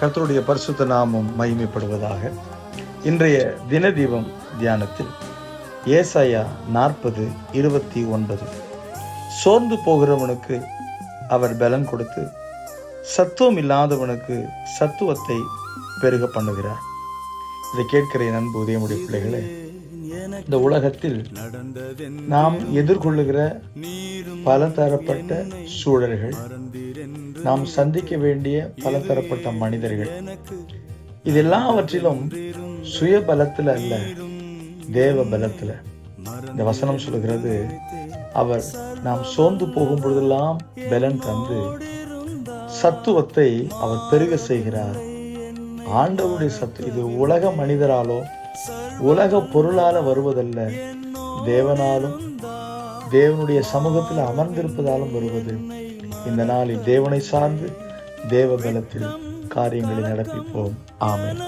கர்த்தருடைய பரிசுத்த நாமம் மகிமைப்படுவதாக. இன்றைய தினதீபம் தியானத்தில் ஏசாயா நாற்பது இருபத்தி ஒன்பது. சோர்ந்து போகிறவனுக்கு அவர் பலன் கொடுத்து சத்துவம் இல்லாதவனுக்கு சத்துவத்தை பெருக பண்ணுகிறார். இதை கேட்கிற என் அன்பு உதயமுடைய பிள்ளைகளே இந்த உலகத்தில் நாம் எதிர்கொள்ளுகிற பல தரப்பட்ட சூழல்கள் நாம் சந்திக்க வேண்டிய பல தரப்பட்ட மனிதர்கள். இது எல்லாவற்றிலும் சுய பலத்தில் அல்ல தேவ பலத்தில் இந்த வசனம் சொல்கிறது அவர் நாம் சோர்ந்து போகும் பொழுதெல்லாம் பலன் தந்து சத்துவத்தை அவர் பெருக செய்கிறார். ஆண்டவருடைய சத்து இது உலக மனிதராலோ உலக பொருளால வருவதல்ல தேவனாலும் தேவனுடைய சமூகத்தில் அமர்ந்திருப்பதாலும் வருவது. இந்த நாளில் தேவனை சார்ந்து தேவ பலத்தில் காரியங்களை நடப்பிப்போம் ஆமென்.